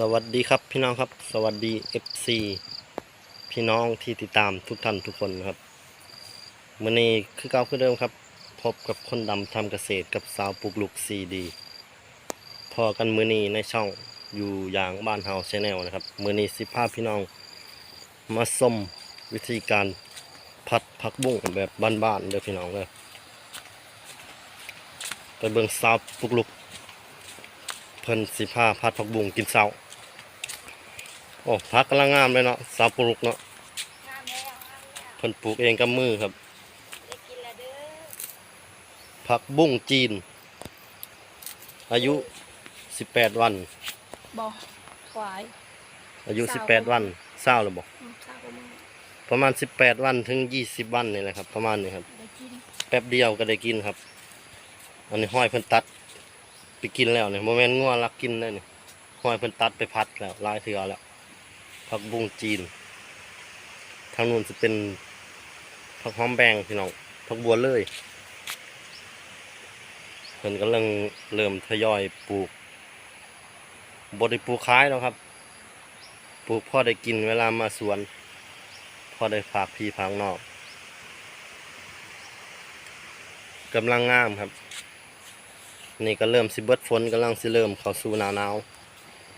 สวัสดีครับพี่น้องครับ สวัสดี FC พี่น้องที่ติดตามทุกท่านทุกคนครับมื่อนี้คือเก่าคือเดิมครับ พบกับคนดำทำเกษตรกับสาวปลูกลูกซีดีพอกันมื่อนี้ในช่องอยู่อย่างบ้านเฮาชแนลนะครับมื่อนี้สิภาพพี่น้อง มาส้มวิธีการพัดผักบุ้งแบบบ้านๆเด้อพี่น้องเลยไปเบิ่งสาวปลูกลูกเพิ่นสิพาพัดผักบุ้งกินเช้า โอ้พักกำลังงามเลยเนาะสาวปลูกเนาะงามแล้วงามแล้วเพิ่นปลูกเองกับมือครับ ได้กินแล้วเด้อผักบุ้งจีน อายุ 18 วัน บอกควาย อายุ เศร้า 18 วันเศร้าแล้วบ่อืมข้าวมึงประมาณ 18 วันถึง 20 วันนี่แหละครับ ประมาณนี้ครับ ได้กินแป๊บเดียวก็ได้กินครับ อันนี้ห้อยเพิ่นตัดไปกินแล้วเนี่ยโมเมนงัวรักกินเลยนี่ห้อยเพิ่นตัดไปพัดแล้วหลายเถื่อแล้ว ผักบุ้งจีน ทางนู้นจะเป็นผักหอมแบงพี่น้องผักบัวเลยเพิ่นกำลังเริ่มทยอยปลูกบได้ปลูกขายแล้วครับ ปลูกพ่อได้กินเวลามาสวนพ่อได้ฝากพี่พังนอกกำลังงามครับ นี่ก็เริ่มสิเบิดฝนกำลังสิเริ่มเข้าสู่หนาวหนาว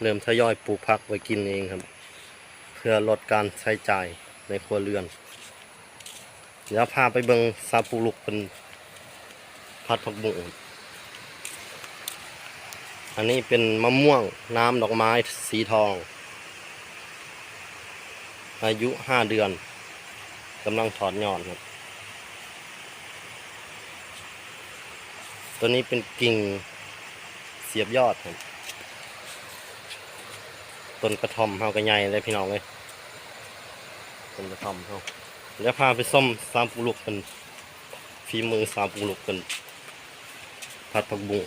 เริ่มทยอยปลูกผักไว้กินเองครับ พื่อลดการใช้จ่ายในครัวเรือน เดี๋ยวพาไปเบิงซาปูลุกเป็นพัดผักบุ้งอันนี้เป็นมะม่วงน้ำดอกไม้สีทอง อายุห้าเดือนกำลังถอดยอดครับ ตัวนี้เป็นกิ่งเสียบยอดครับต้นกระท่อมเฮาก็ใหญ่เลยพี่น้องเลย ต้นกระท่อมเฮาเดี๋ยวพาไปส้มสามปุลุกกันฝีมือสามปุลุกกันผัดผักบุ้ง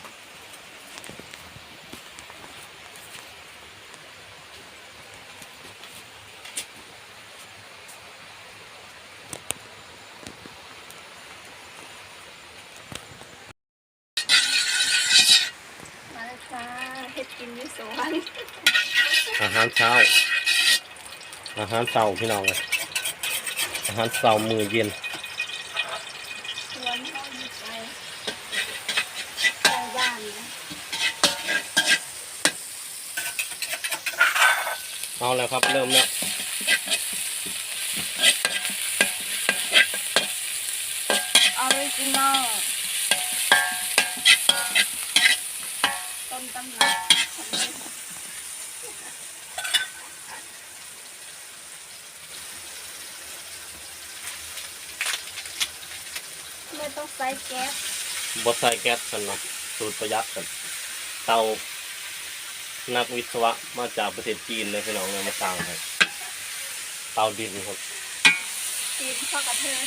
มาเลยค่ะเฮ็ดกินอยู่สวนอาหารเช้า อาหารเช้าพี่น้องเลย อาหารเช้ามือเย็นสวนเขาอยู่ไกลใกลบ้านนะเอาแล้วครับ เริ่มแล้วเอาไปกินนาะต้นตำรับของนี้ไม่ต้อง ใส่แก๊สบดใส่แก๊สกันเนาะสูตรประหยัดกัน เตานักวิศวะมาจากประเทศจีนเลยพี่น้องเนี่ยมาสร้างให้เตาดินครับตีนเข้ากระเทิน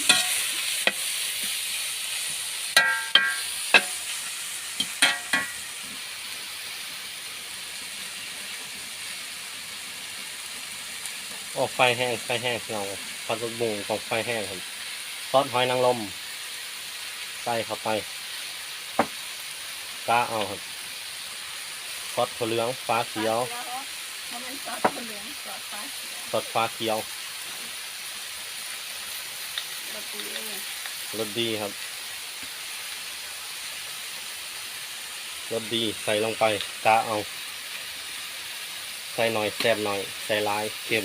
โอ้ไฟแห้งไฟแห้งพี่น้องพัดบุ้งของไฟแห้งครับซอสหอยนางรม ใส่เข้าไปกาเอาครับซอสถั่วเหลืองฟ้าเขียวมันเป็นซอสเหลืองซอสฟ้าเขียวซอสฟ้าเขียวรสดีเลยรสดีครับรสดีใส่ลงไปกาเอา ใส่หน่อยแซ่บหน่อย ใส่หลายเค็ม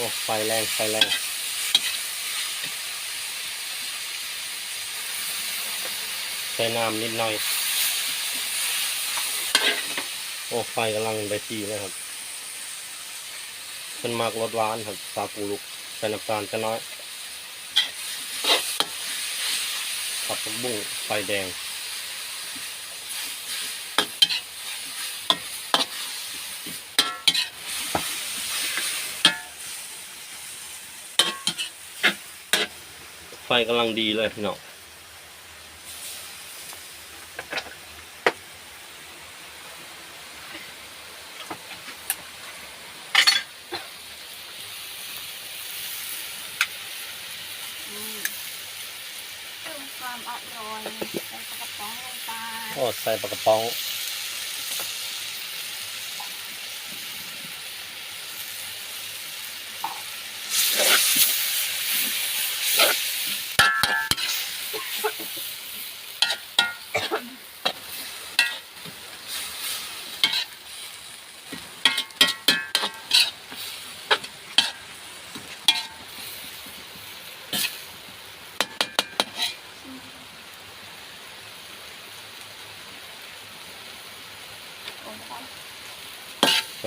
อ้ไฟแรงไฟแรงใส่น้ำนิดหน่อย โอ้ไฟกำลังได้ที่เลยครับเป็นมากรสหวานครับซาปูลุกใส่น้ำตาลจะน้อยผัดผักบุ้งไฟแดง ฟกำลังดีเลยพี่น้องเพิ่มความออกร้อยใส่กระป๋องลงไป โอ้ใส่ปลากระป๋อง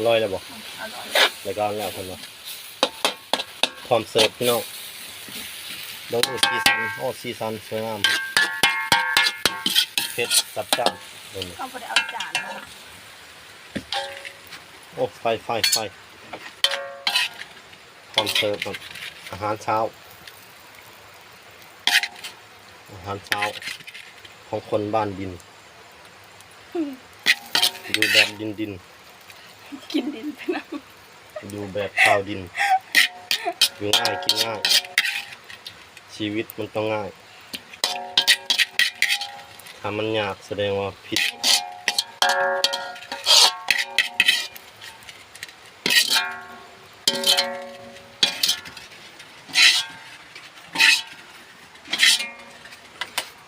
ร่อยเลยบอกอร่อยรายการแล้วคนละพร้อมเสิร์ฟพี่น้องดูซีซันโอ้ซีซันสวยงามเผ็ดจัดจ้านเดี๋ยวนี้เขาไม่ได้เอาจานมาโอ้ไฟไฟไฟพร้อมเสิร์ฟครับอาหารเช้า อาหารเช้า ของคนบ้านดิน ดูแบบดินดิน กินดินไปนะดูแบบข้าวดิน อยู่ง่ายกินง่าย ชีวิตมันต้องง่าย ถ้ามันยากแสดงว่าผิด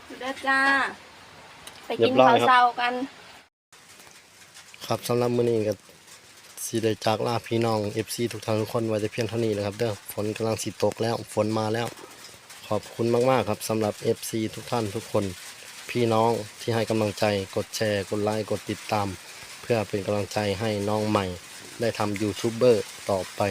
สุดแล้วจ้า ไปกินข้าวเช้ากัน ครับสำหรับมื้อนี้ก็ สีได้จากลาพี่น้อง FC ทุกท่านทุกคนไว้แต่เพียงเท่านี้นะครับเด้อฝนกำลังสิตกแล้วฝนมาแล้ว ขอบคุณมากๆครับสำหรับ FC ทุกท่านทุกคน พี่น้องที่ให้กำลังใจกดแชร์ กดไลค์กดติดตาม เพื่อเป็นกำลังใจให้น้องใหม่ ได้ทำยูทูบเบอร์ต่อไป